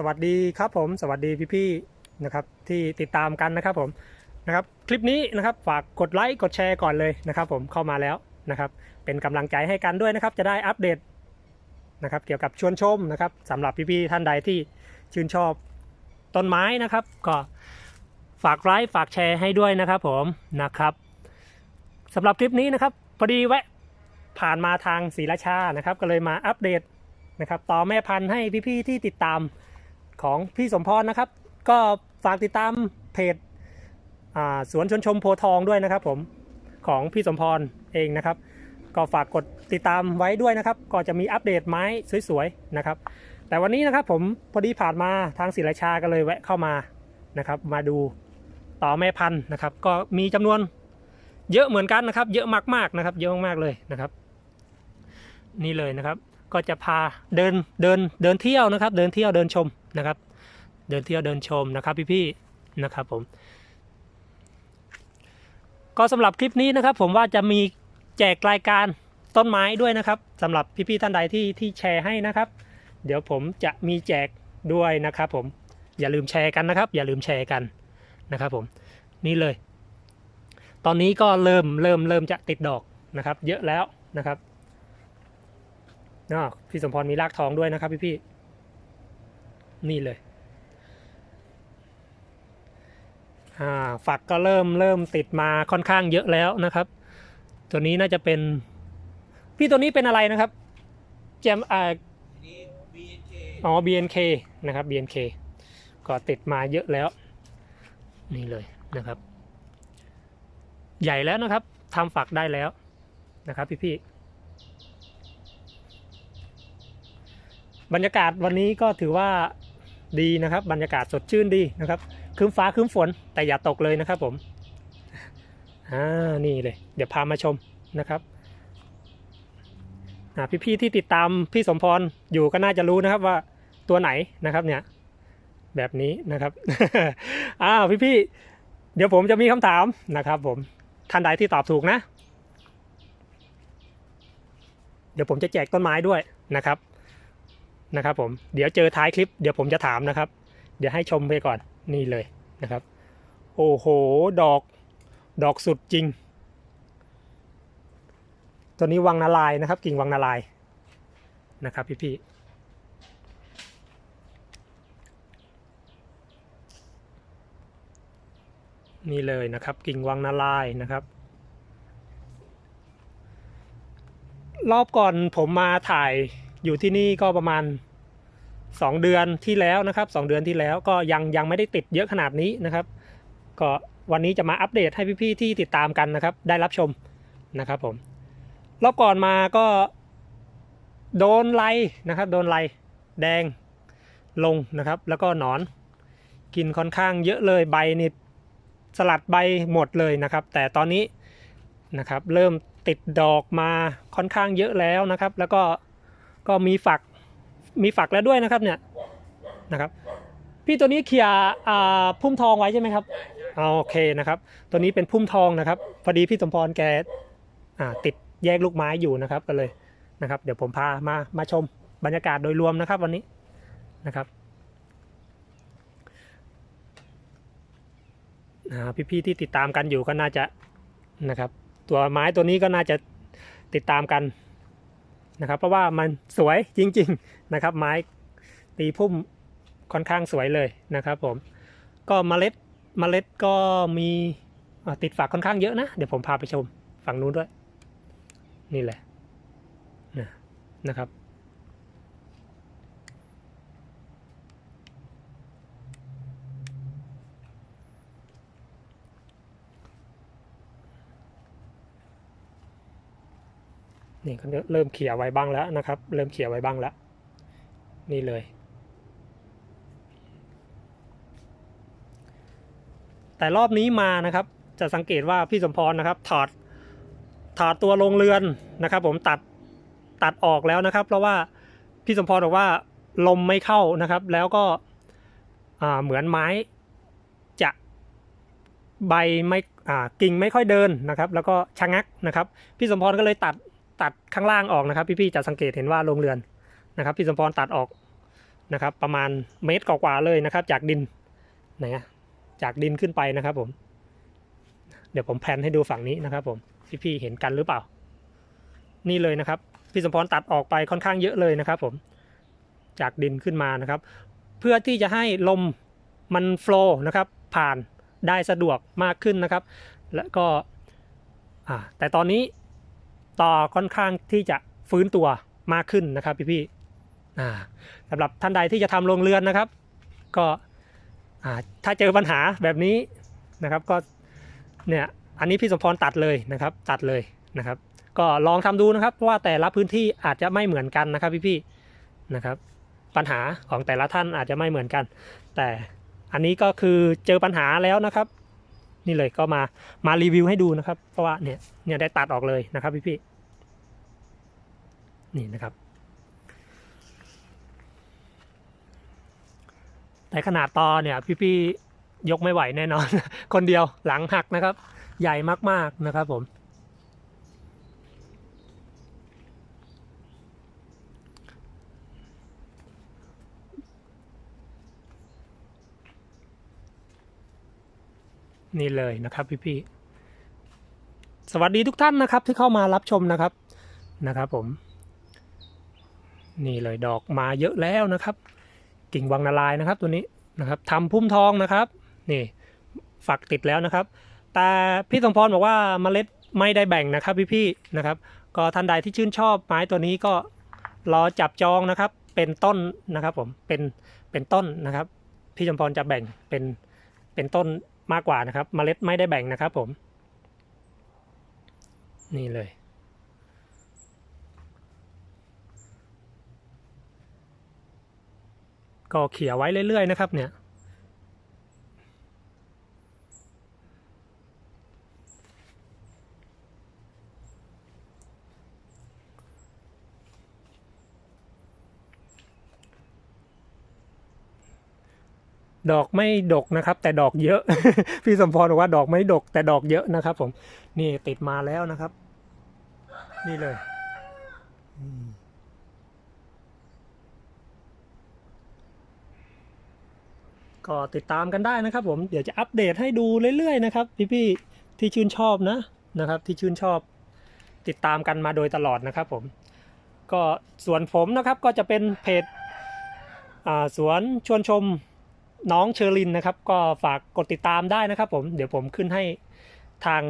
สวัสดีครับผม สวัสดีพี่ๆนะครับที่ติดตามกันนะครับผมนะครับคลิปนี้นะครับฝากกดไลค์กดแชร์ก่อนเลยนะครับ ผมเข้ามาแล้วนะครับเป็นกำลังใจให้กันด้วยนะครับ จะได้อัปเดตนะครับเกี่ยวกับชวนชมนะครับสำหรับพี่ๆท่านใดที่ชื่นชอบต้นไม้นะครับ ก็ฝากไลค์ฝากแชร์ให้ด้วยนะครับผมนะครับสำหรับคลิปนี้นะครับพอดีแวะผ่านมาทางศรีราชานะครับ ก็เลยมาอัปเดตนะครับต่อแม่พันธุ์ให้พี่ๆที่ติดตาม ของพี่สมพรนะครับ ก็ฝากติดตามเพจสวนชนชมโพทองด้วยนะครับ ผมของพี่สมพรเองนะครับ ก็ฝากกดติดตามไว้ด้วยนะครับ ก็จะมีอัปเดตไม้สวยๆนะครับ แต่วันนี้นะครับผมพอดีผ่านมาทางศิลาชาก็เลยแวะเข้ามานะครับ มาดูต่อแม่พันธุ์นะครับ ก็มีจำนวนเยอะเหมือนกันนะครับ เยอะมากๆนะครับ เยอะมากๆเลยนะครับ นี่เลยนะครับ ก็จะพาเดินเดินเดินเที่ยวนะครับ เดินเที่ยวเดินชมนะครับ เดินเที่ยวเดินชมนะครับพี่ๆนะครับผม ก็สำหรับคลิปนี้นะครับ ผมว่าจะมีแจกรายการต้นไม้ด้วยนะครับสำหรับพี่ๆท่านใดที่ที่แชร์ให้นะครับ เดี๋ยวผมจะมีแจกด้วยนะครับผมอย่าลืมแชร์กันนะครับ อย่าลืมแชร์กันนะครับผมนี่เลย ตอนนี้ก็เริ่มเริ่มเริ่มจะติดดอกนะครับ เยอะแล้วนะครับ นะพี่สมพรมีรากทองด้วยนะครับพี่พี่ๆนี่เลยอ่าฝักก็เริ่มเริ่มติดมาค่อนข้างเยอะแล้วนะครับ ตัวนี้น่าจะเป็น พี่ตัวนี้เป็นอะไรนะครับแจมอ่านี่ BNK อ๋อ BNK นะครับ BNK ก็ติดมาเยอะแล้ว นี่เลยนะครับ ใหญ่แล้วนะครับทำฝักได้แล้วนะครับพี่พี่ๆ บรรยากาศวันนี้ก็ถือว่าดีนะครับ บรรยากาศสดชื่นดีนะครับครึ้มฟ้าครึ้มฝนแต่อย่าตกเลยนะครับผมอ่านี่เลย เดี๋ยวพามาชมนะครับอ่าพี่ๆที่ติดตามพี่สมพรอยู่ก็น่าจะรู้นะครับว่าตัวไหนนะครับเนี่ยแบบนี้นะครับอ้าวพี่ๆเดี๋ยวผมจะมีคำถามนะครับ ผมท่านใดที่ตอบถูกนะ เดี๋ยวผมจะแจกต้นไม้ด้วยนะครับ นะครับผมเดี๋ยวเจอท้ายคลิปเดี๋ยวผมจะถามนะครับ เดี๋ยวให้ชมไปก่อนนี่เลยนะครับ โอ้โห ดอกดอกสุดจริง ตัวนี้วังนาลายนะครับ กิ่งวังนาลายนะครับพี่ๆนี่เลยนะครับ กิ่งวังนาลายนะครับ รอบก่อนผมมาถ่าย อยู่ที่นี่ก็ประมาณ 2 เดือนที่แล้วนะครับ 2 เดือนที่แล้วก็ยังยังไม่ได้ติดเยอะขนาดนี้นะครับ ก็วันนี้จะมาอัปเดตให้พี่ๆที่ติดตามกันนะครับ ได้รับชมนะครับผมรอบก่อนมาก็โดนไลนะครับ โดนไลแดงลงนะครับ แล้วก็หนอนกินค่อนข้างเยอะเลยใบนี่สลัดใบหมดเลยนะครับ แต่ตอนนี้นะครับเริ่มติดดอกมาค่อนข้างเยอะแล้วนะครับ แล้วก็ ก็มีฝักมีฝักแล้วด้วยนะครับเนี่ยนะครับ พี่ตัวนี้เคลียร์อ่าพุ่มทองไว้ใช่ไหมครับอ่าโอเคนะครับ ตัวนี้เป็นพุ่มทองนะครับ พอดีพี่สมพรแกติดแยกลูกไม้อยู่นะครับก็เลยนะครับ เดี๋ยวผมพามามาชมบรรยากาศโดยรวมนะครับวันนี้นะครับพี่ๆที่ติดตามกันอยู่ก็น่าจะนะครับ ตัวไม้ตัวนี้ก็น่าจะติดตามกัน นะครับ เพราะว่ามันสวยจริง ๆนะครับ ไม้ตีพุ่มค่อนข้างสวยเลยนะครับผมก็เมล็ดเมล็ดก็มีติดฝากค่อนข้างเยอะนะ เดี๋ยวผมพาไปชมฝั่งนู้นด้วย นี่แหละนะนะครับ นี่ก็เริ่มเขี่ยไว้บ้างแล้วนะครับ เริ่มเขี่ยไว้บ้างแล้ว นี่เลย แต่รอบนี้มานะครับ จะสังเกตว่าพี่สมพรนะครับ ถอดถอดตัวลงเรือนนะครับ ผมตัดตัดออกแล้วนะครับ เพราะว่าพี่สมพรบอกว่าลมไม่เข้านะครับ แล้วก็เหมือนไม้จะใบไม่กิ่งไม่ค่อยเดินนะครับ แล้วก็ชะงักนะครับ พี่สมพรก็เลยตัด ตัดข้างล่างออกนะครับ พี่ๆจะสังเกตเห็นว่าโรงเรือนนะครับ พี่สมพรตัดออกนะครับ ประมาณเมตรกว่าๆเลยนะครับ จากดินนะจากดินขึ้นไปนะครับผม เดี๋ยวผมแพนให้ดูฝั่งนี้นะครับ ผมพี่ๆเห็นกันหรือเปล่า นี่เลยนะครับ พี่สมพรตัดออกไปค่อนข้างเยอะเลยนะครับ ผม จากดินขึ้นมานะครับ เพื่อที่จะให้ลมมันโฟล์นะครับ ผ่านได้สะดวกมากขึ้นนะครับ และก็อ่าแต่ตอนนี้ ต่อค่อนข้างที่จะฟื้นตัวมากขึ้นนะครับพี่ๆอ่สำหรับท่านใดที่จะทำโรงเรือนนะครับ ก็ถ้าเจอปัญหาแบบนี้นะครับก็เนี่ยอันนี้พี่สมพรตัดเลยนะครับ ตัดเลยนะครับ ก็ลองทำดูนะครับเพราะว่าแต่ละพื้นที่อาจจะไม่เหมือนกันนะครับพี่ๆนะครับ ปัญหาของแต่ละท่านอาจจะไม่เหมือนกัน แต่อันนี้ก็คือเจอปัญหาแล้วนะครับ นี่เลยก็มามารีวิวให้ดูนะครับ เพราะว่าเนี่ยเนี่ยได้ตัดออกเลยนะครับพี่ๆนี่นะครับแต่ขนาดตอเนี่ยพี่ๆยกไม่ไหวแน่นอน คนเดียวหลังหักนะครับ ใหญ่มากๆนะครับผม นี่เลยนะครับพี่ๆสวัสดีทุกท่านนะครับที่เข้ามารับชมนะครับนะครับผม นี่เลยดอกมาเยอะแล้วนะครับ กิ่งวังนาลายนะครับตัวนี้นะครับทำพุ่มทองนะครับ นี่ฝักติดแล้วนะครับ แต่พี่สมพรบอกว่าเมล็ดไม่ได้แบ่งนะครับพี่ๆนะครับ ก็ท่านใดที่ชื่นชอบไม้ตัวนี้ก็รอจับจองนะครับ เป็นต้นนะครับผมเป็นเป็นต้นนะครับ พี่สมพรจะแบ่งเป็นเป็นต้น มากกว่านะครับเมล็ดไม่ได้แบ่งนะครับผม นี่เลย ก็เขี่ยไว้เรื่อยๆนะครับเนี่ย ดอกไม่ดกนะครับ แต่ดอกเยอะ พี่สมพรบอกว่าดอกไม่ดก แต่ดอกเยอะนะครับ ผม นี่ติดมาแล้วนะครับ นี่เลยก็ติดตามกันได้นะครับ ผมเดี๋ยวจะอัปเดตให้ดูเรื่อยๆนะครับพี่ๆที่ชื่นชอบนะนะครับ ที่ชื่นชอบติดตามกันมาโดยตลอดนะครับ ผม ก็ส่วนผมนะครับก็จะเป็นเพจสวนชวนชม น้องเชอรินนะครับ ก็ฝากกดติดตามได้นะครับผมเดี๋ยวผมขึ้นให้ทาง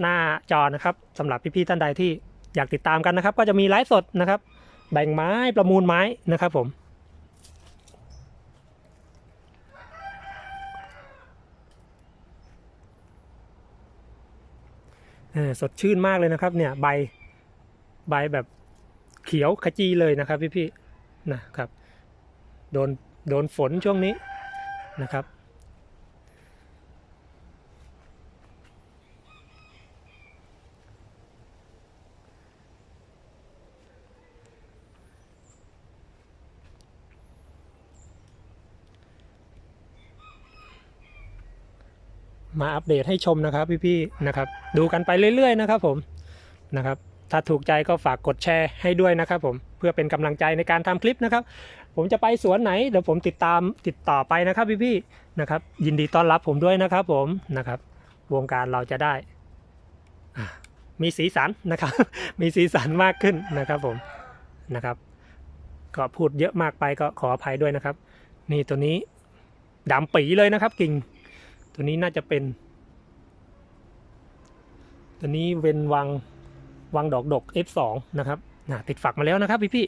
หน้าจอนะครับสำหรับพี่ๆท่านใดที่อยากติดตามกันนะครับ ก็จะมีไลฟ์สดนะครับ แบ่งไม้ประมูลไม้นะครับผมสดชื่นมากเลยนะครับเนี่ยใบใบแบบเขียวขจีเลยนะครับพี่ๆนะครับ โดน โดนฝนช่วงนี้นะครับ มาอัปเดตให้ชมนะครับพี่ๆนะครับ ดูกันไปเรื่อยๆนะครับผมนะครับ ถ้าถูกใจก็ฝากกดแชร์ให้ด้วยนะครับผม พื่อเป็นกำลังใจในการทำคลิปนะครับ ผมจะไปสวนไหนเดี๋ยวผมติดตามติดต่อไปนะครับพี่ๆนะครับ ยินดีต้อนรับผมด้วยนะครับผมนะครับ วงการเราจะได้มีสีสันนะครับ มีสีสันมากขึ้นนะครับผมนะครับก็พูดเยอะมากไปก็ขออภัยด้วยนะครับ นี่ตัวนี้ดำปีเลยนะครับ กิ่ง ตัวนี้น่าจะเป็น ตัวนี้เวนวังวังดอกดก F2 นะครับ นะติดฝักมาแล้วนะครับพี่พี่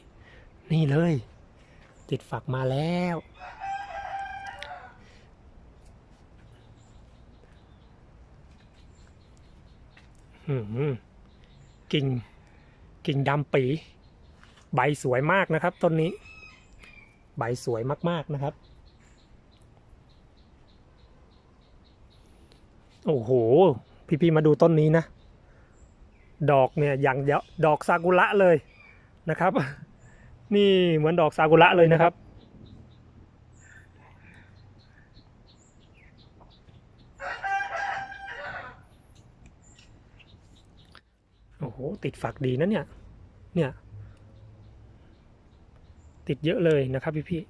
นี่เลย ติดฝักมาแล้วอืมกิ่ง กิ่งดำปี ใบสวยมากนะครับต้นนี้ ใบสวยมาก ๆนะครับ โอ้โห พี่ๆมาดูต้นนี้นะ ดอกเนี่ยอย่างเดียวดอกซากุระเลยนะครับ นี่เหมือนดอกซากุระเลยนะครับ โอ้โห ติดฝักดีนะเนี่ย เนี่ย ติดเยอะเลยนะครับพี่พี่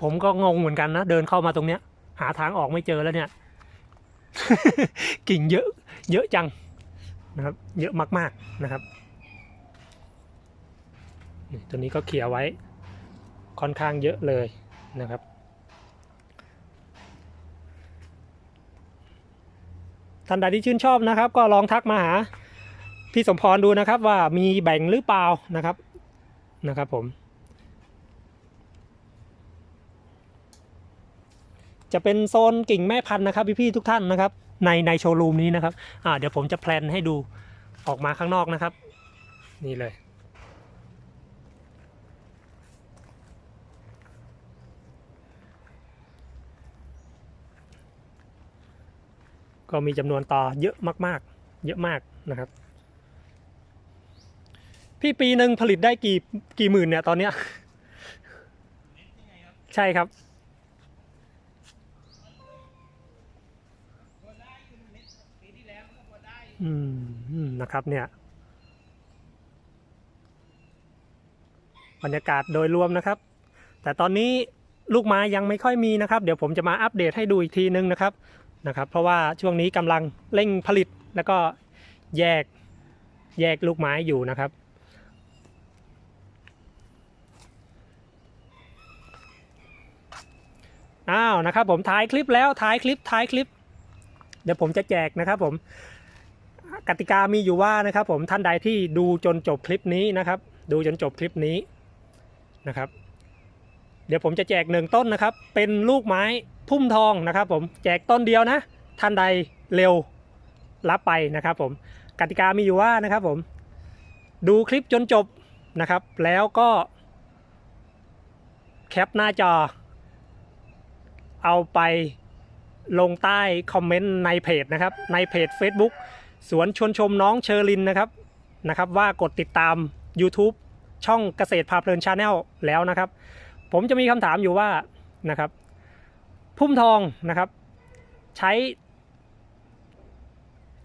ผมก็งงเหมือนกันนะ เดินเข้ามาตรงเนี้ย หาทางออกไม่เจอแล้วเนี่ย กิ่งเยอะ เยอะจังนะครับ เยอะมากๆนะครับตัวนี้ก็เขี่ยไว้ค่อนข้างเยอะเลยนะครับ ท่านใดที่ชื่นชอบนะครับ ก็ลองทักมาหาพี่สมพรดูนะครับว่ามีแบ่งหรือเปล่านะครับนะครับผม จะเป็นโซนกิ่งแม่พันธุ์นะครับพี่ๆทุกท่านนะครับในในโชว์รูมนี้นะครับอ่าเดี๋ยวผมจะแพลนให้ดูออกมาข้างนอกนะครับ นี่เลย ก็มีจำนวนต่อเยอะมากๆ เยอะมากนะครับ พี่ปีหนึ่งผลิตได้กี่กี่หมื่นเนี่ยตอนเนี้ยใช่ครับ พอได้อยู่เม็ดปีที่แล้วก็พ อได้อืมอืมนะครับเนี่ยบรรยากาศโดยรวมนะครับ แต่ตอนนี้ลูกไม้ยังไม่ค่อยมีนะครับ เดี๋ยวผมจะมาอัปเดตให้ดูอีกทีนึงนะครับนะครับ เพราะว่าช่วงนี้กำลังเร่งผลิตแล้วก็แยกแยกลูกไม้อยู่นะครับ อ้าวนะครับ ผมถ่ายคลิปแล้วถ่ายคลิปถ่ายคลิป เดี๋ยวผมจะแจกนะครับผม กติกามีอยู่ว่านะครับ ผมท่านใดที่ดูจนจบคลิปนี้นะครับ ดูจนจบคลิปนี้นะครับ เดี๋ยวผมจะแจกหนึ่งต้นนะครับ เป็นลูกไม้พุ่มทองนะครับ ผมแจกต้นเดียวนะ ท่านใดเร็วรับไปนะครับ ผมกติกามีอยู่ว่านะครับ ผมดูคลิปจนจบนะครับ แล้วก็แคปหน้าจอ เอาไปลงใต้คอมเมนต์ในเพจนะครับ ในเพจ Facebook สวนชวนชมน้องเชอรินนะครับนะครับ ว่ากดติดตาม YouTube ช่องเกษตรพาเพลินชาแนลแล้วนะครับ ผมจะมีคำถามอยู่ว่านะครับพุ่มทองนะครับ ใช้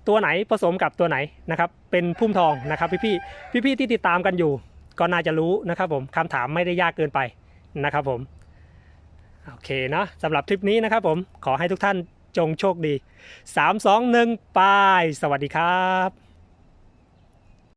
ตัวไหนผสมกับตัวไหนนะครับ เป็นพุ่มทองนะครับ พี่พี่พี่พี่ที่ติดตามกันอยู่ ก็น่าจะรู้นะครับ ผมคำถามไม่ได้ยากเกินไปนะครับ ผมโอเคเนาะสำหรับคลิปนี้นะครับ ผมขอให้ทุกท่าน จงโชคดี 3 2 1 ไป สวัสดีครับ